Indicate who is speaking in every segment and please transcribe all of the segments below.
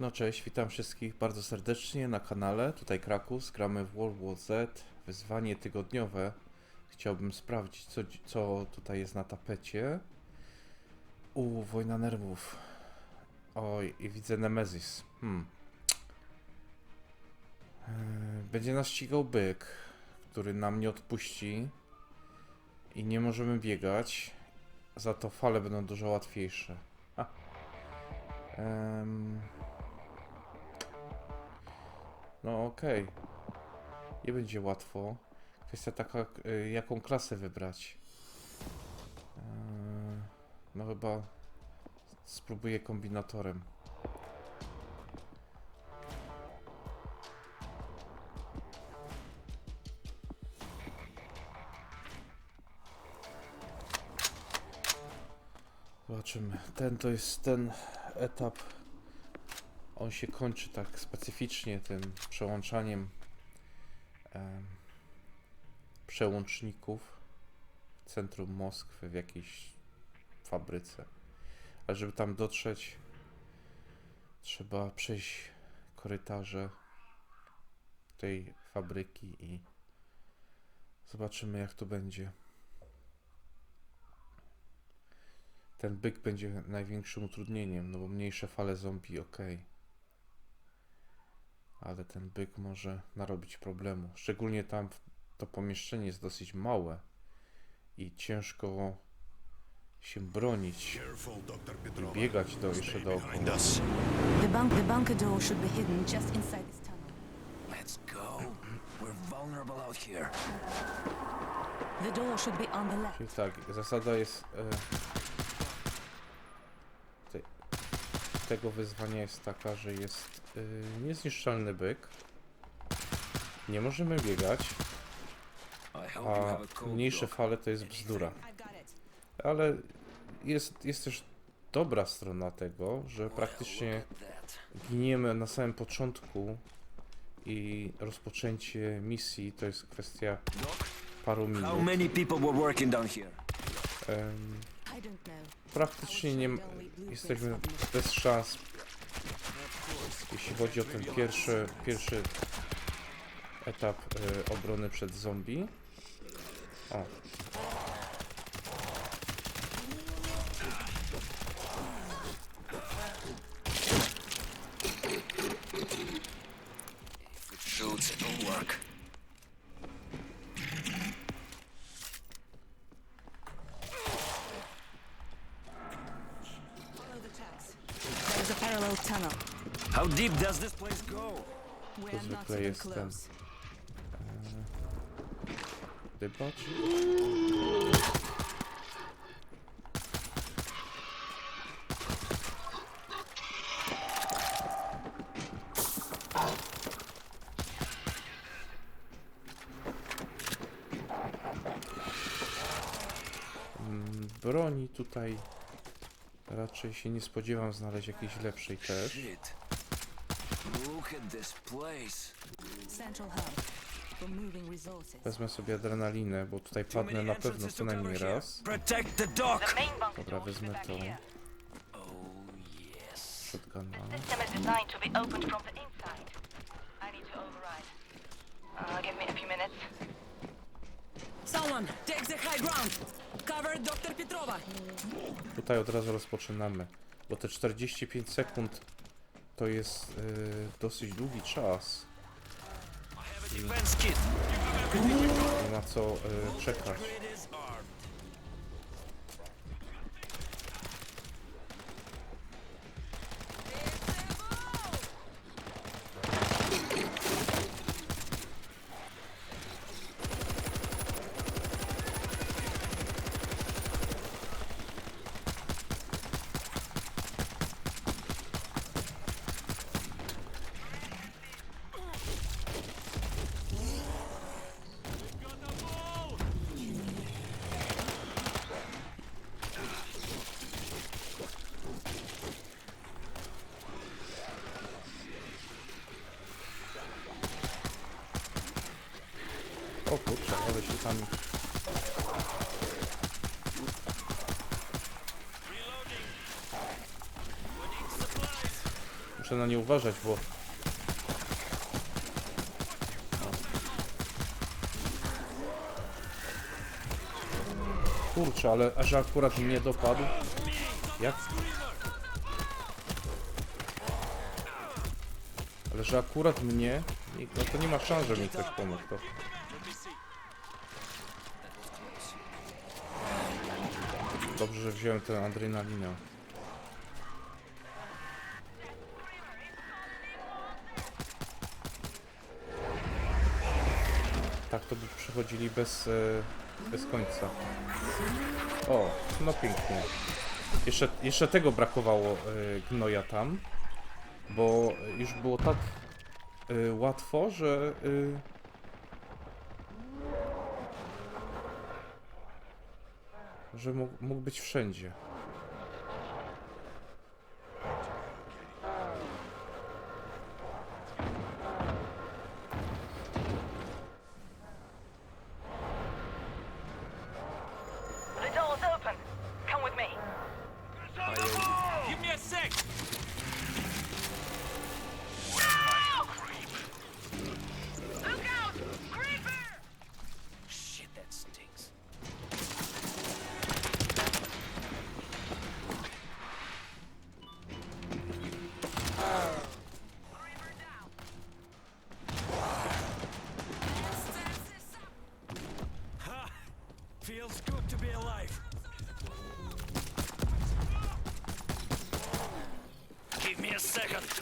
Speaker 1: No cześć, witam wszystkich bardzo serdecznie na kanale. Tutaj Krakus, gramy w World War Z, wyzwanie tygodniowe. Chciałbym sprawdzić, co, co tutaj jest na tapecie. U, wojna nerwów. Oj, i widzę Nemesis. Hmm. Eee, Będzie nas ścigał byk, który nam nie odpuści. I nie możemy biegać. Za to fale będą dużo łatwiejsze. Ha. Em, No okej. Nie będzie łatwo. Kwestia taka, y, jaką klasę wybrać. Eee, No chyba spróbuję kombinatorem. Zobaczymy. Ten to jest ten etap. On się kończy tak specyficznie tym przełączaniem em, przełączników w centrum Moskwy w jakiejś fabryce. Ale żeby tam dotrzeć, trzeba przejść korytarze tej fabryki i zobaczymy jak to będzie. Ten byk będzie największym utrudnieniem, no bo mniejsze fale zombie ok. Ale ten byk może narobić problemu. Szczególnie tam to pomieszczenie jest dosyć małe i ciężko się bronić i biegać do jeszcze dookoła.
Speaker 2: behind us.
Speaker 3: The, bunk- the bunker door should be hidden just inside this tunnel.
Speaker 4: Let's go. We're vulnerable out here.
Speaker 3: The door should be on the left.
Speaker 1: Czyli tak, zasada jest. E, te, tego wyzwania jest taka, że jest e, niezniszczalny byk. Nie możemy biegać, a mniejsze fale to jest bzdura. Ale jest, jest też dobra strona tego, że praktycznie giniemy na samym początku i rozpoczęcie misji to jest kwestia paru
Speaker 4: how
Speaker 1: minut.
Speaker 4: many people were working down here?
Speaker 1: Praktycznie nie, jesteśmy bez szans, jeśli chodzi o ten pierwszy, pierwszy etap e, obrony przed zombie. O,
Speaker 4: does this place go?
Speaker 3: We're
Speaker 1: zwykle jest ten. dybacz. Broni tutaj raczej się nie spodziewam znaleźć jakiejś lepszej też.
Speaker 4: Shit. Look at this place.
Speaker 3: Central hub for moving resources.
Speaker 1: Wezmę sobie adrenalinę, bo tutaj padnę na pewno co najmniej raz.
Speaker 4: Protect the dock.
Speaker 5: The main bunker
Speaker 1: Dobra, wezmę
Speaker 5: back
Speaker 1: to.
Speaker 5: here.
Speaker 4: Oh yes.
Speaker 1: Shotguna.
Speaker 5: The system is designed to be opened from the inside. I need to override. Uh, give me a few minutes.
Speaker 6: Someone, take the high ground. Cover Dr. Petrova.
Speaker 1: Tutaj od razu rozpoczynamy, bo te 45 sekund to jest y, dosyć długi czas. Nie ma co y, czekać. O kurczę, ale się tam Muszę na nie uważać, bo... Kurczę, ale aż akurat mnie dopadł. Jak? Ale że akurat mnie... nie- No to nie ma szans, że mi ktoś pomógł. To... Dobrze, że wziąłem tę adrenalinę. Tak to by przechodzili bez, e, bez końca. O, no pięknie. Jeszcze, jeszcze tego brakowało e, gnoja tam, bo już było tak e, łatwo, że że mógł, mógł być wszędzie.
Speaker 2: Second.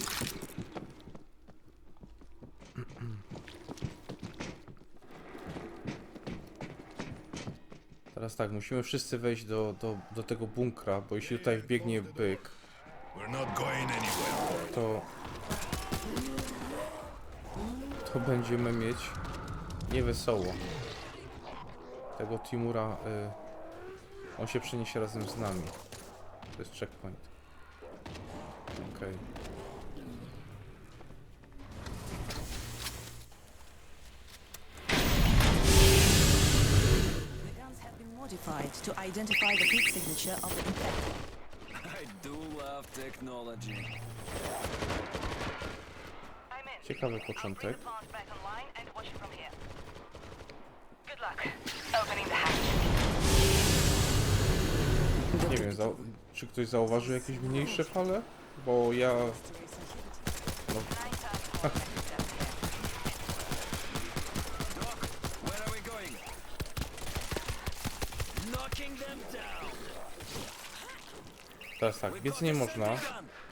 Speaker 1: Teraz tak, musimy wszyscy wejść do, do, do tego bunkra, bo jeśli tutaj wbiegnie byk, to to będziemy mieć niewesoło. Tego Timura, y, on się przeniesie razem z nami. To jest checkpoint. Okej.
Speaker 3: The modified to identify the heat signature of the infected.
Speaker 4: I do love technology.
Speaker 1: Ciekawy początek. Nie wiem, czy ktoś zauważył jakieś mniejsze fale? Bo ja... Teraz tak, biec nie można,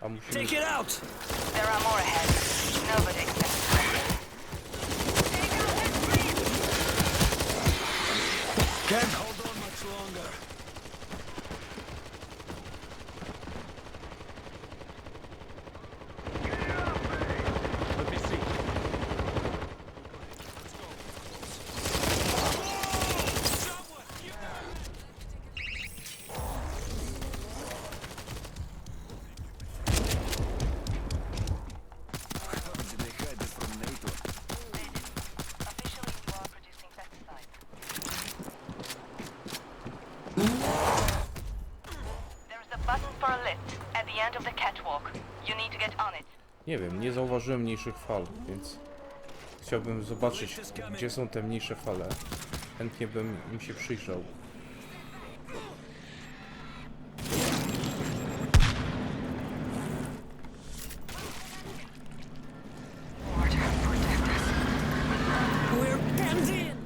Speaker 1: a musimy...
Speaker 2: Take it out.
Speaker 5: There are more ahead. Nobody expects that.
Speaker 2: Can't hold on much longer.
Speaker 4: Let me see. How did they hide this from NATO?
Speaker 5: Officially, you are producing pesticides. There is a button for a lift at the end of the catwalk. You need to get on it.
Speaker 1: Nie wiem, nie zauważyłem mniejszych fal, więc chciałbym zobaczyć, gdzie są te mniejsze fale. Chętnie bym im się przyjrzał.
Speaker 6: We're penned in.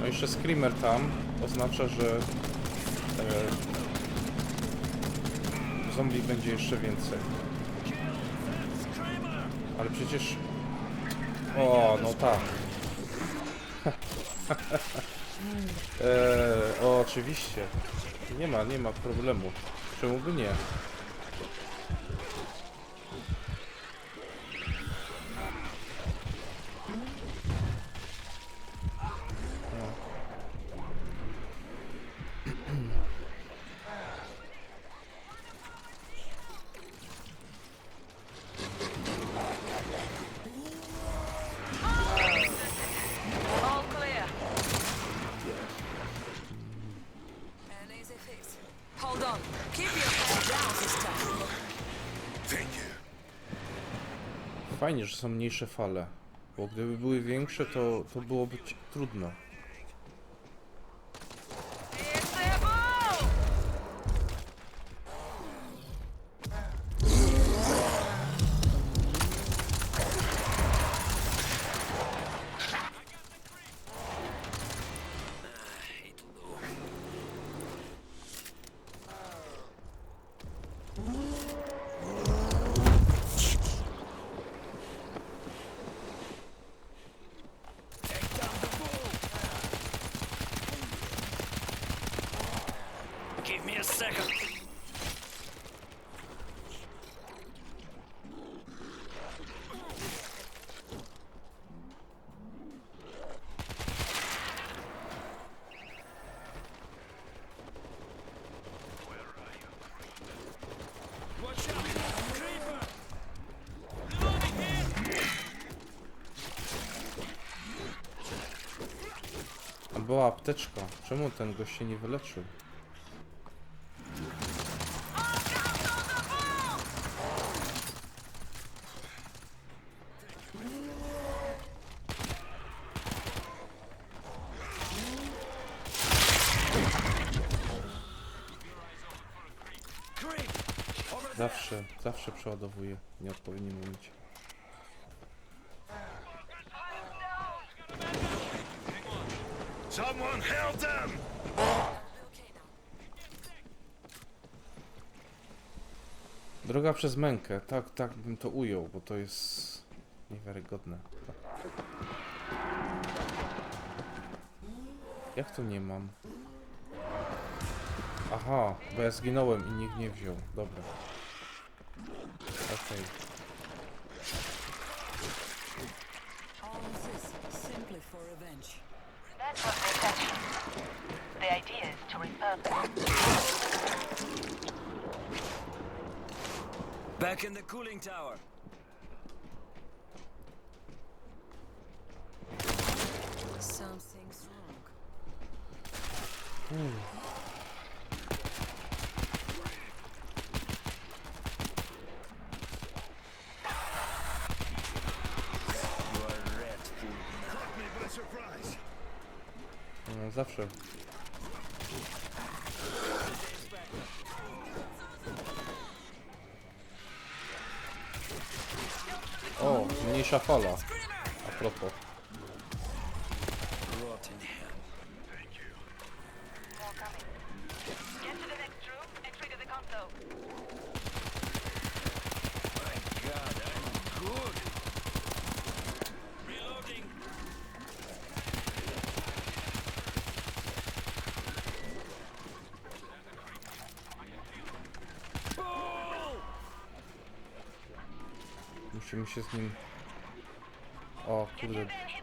Speaker 1: No jeszcze Screamer tam oznacza, że e, zombie będzie jeszcze więcej. Ale przecież... O, no tak. e, o, oczywiście. Nie ma, nie ma problemu. Czemu by nie? Fajnie, że są mniejsze fale. Bo gdyby były większe, to, to byłoby trudno.
Speaker 5: It's a move!
Speaker 4: Give me a second. Watch out! Creeper! Reloading here!
Speaker 1: Tam była apteczka. Czemu ten gość się nie wyleczył? Zawsze, zawsze przeładowuję w nieodpowiednim momencie. Droga przez mękę. Tak, tak bym to ujął, bo to jest niewiarygodne. Jak to nie mam? Aha, bo ja zginąłem i nikt nie wziął. Dobra. Okej.
Speaker 5: Repurpose.
Speaker 4: Back in the cooling tower.
Speaker 3: Something's wrong.
Speaker 4: You are I'm good. Reloading. Bull!
Speaker 1: Musimy się z nim...
Speaker 5: 哦，对不
Speaker 1: 对？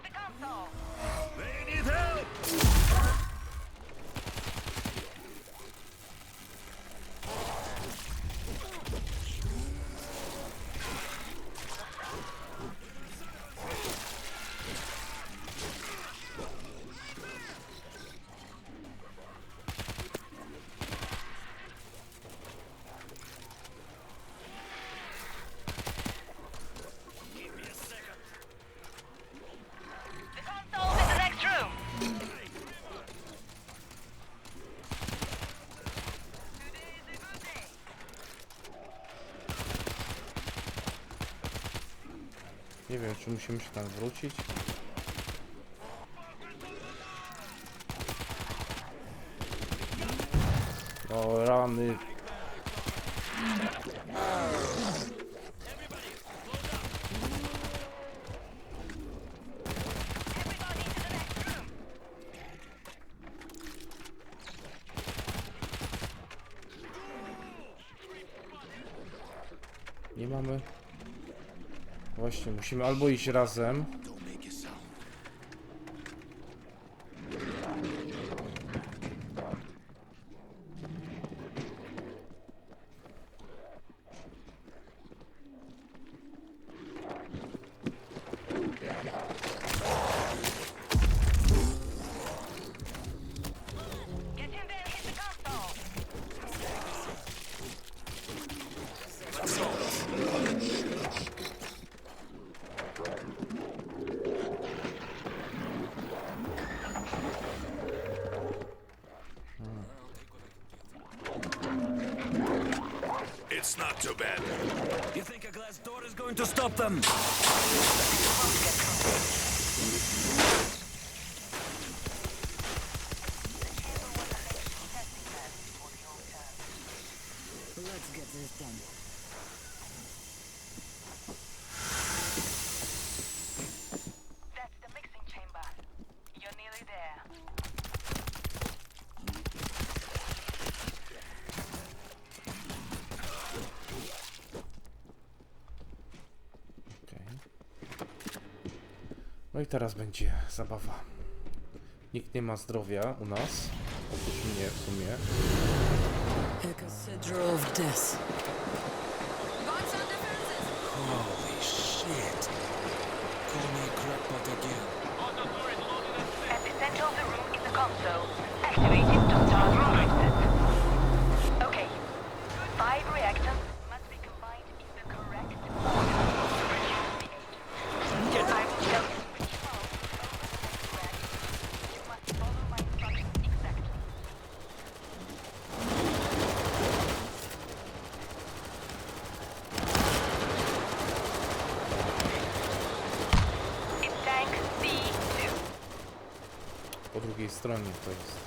Speaker 1: Wiem, czy musimy się tam wrócić. O, rany. Nie mamy. Właśnie, musimy albo iść razem.
Speaker 7: That's not too
Speaker 5: bad. You think a glass door is
Speaker 4: going to stop them?
Speaker 1: No i teraz będzie zabawa. Nikt nie ma zdrowia u nas. Oprócz mnie w sumie.
Speaker 6: A cathedral of death.
Speaker 4: Holy shit. Call me a crackpot again.
Speaker 5: At the center of the room is a console.
Speaker 1: Po drugiej stronie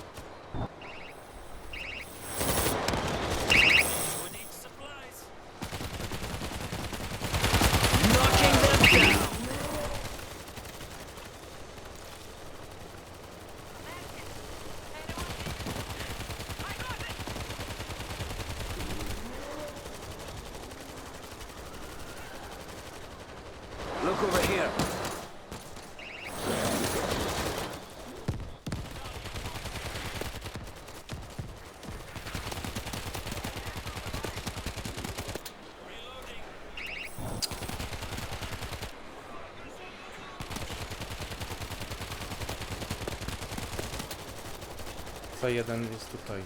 Speaker 1: C1 jest tutaj.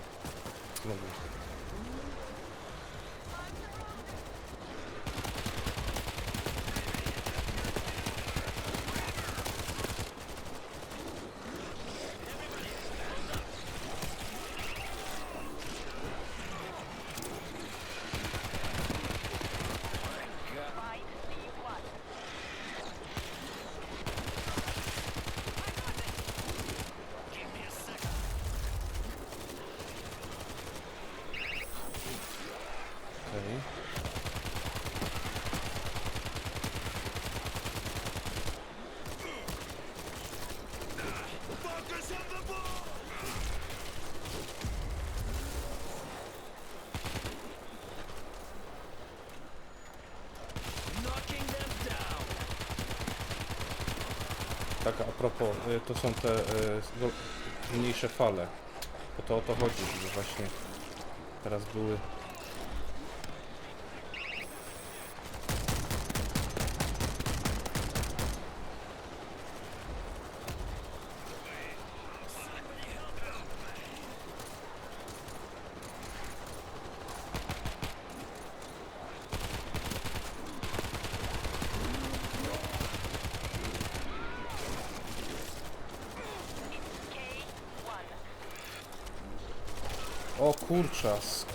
Speaker 5: Find C1.
Speaker 1: Okej.
Speaker 8: Focus on the ball!
Speaker 4: Knocking them down.
Speaker 1: Tak, a propos, y, to są te y, mniejsze fale. Bo to o to chodzi, że właśnie teraz były Kurczas.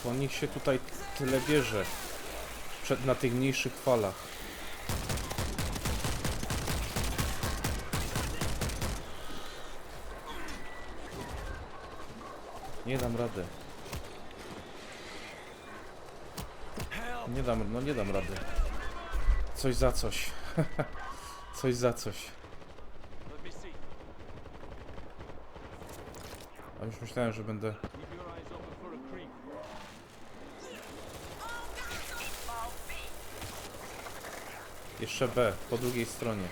Speaker 1: Skąd nich się tutaj tyle bierze? Przed, na tych mniejszych falach. Nie dam rady. Nie dam, no nie dam rady. Coś za coś. coś za coś. A już myślałem, że będę. Jeszcze B, po drugiej stronie.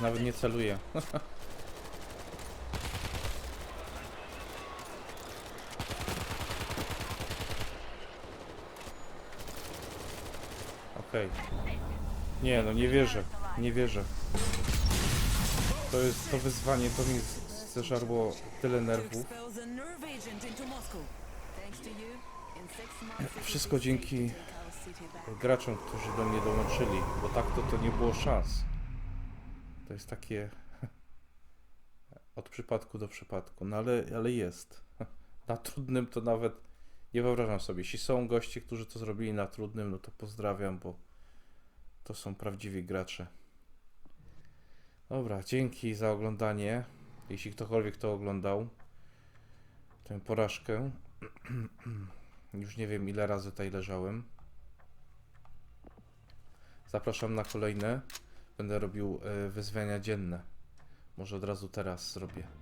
Speaker 1: Nawet nie celuję. Okej. Nie no, nie wierzę. Nie wierzę. To jest to wyzwanie, to mi zeżarło tyle nerwów. Wszystko dzięki graczom, którzy do mnie dołączyli, bo tak to, to nie było szans. To jest takie od przypadku do przypadku, no ale, ale jest. Na trudnym to nawet nie wyobrażam sobie. Jeśli są goście, którzy to zrobili na trudnym, no to pozdrawiam, bo to są prawdziwi gracze. Dobra, dzięki za oglądanie. Jeśli ktokolwiek to oglądał, tę porażkę. Już nie wiem ile razy tutaj leżałem. Zapraszam na kolejne. Będę robił e, wyzwania dzienne. Może od razu teraz zrobię.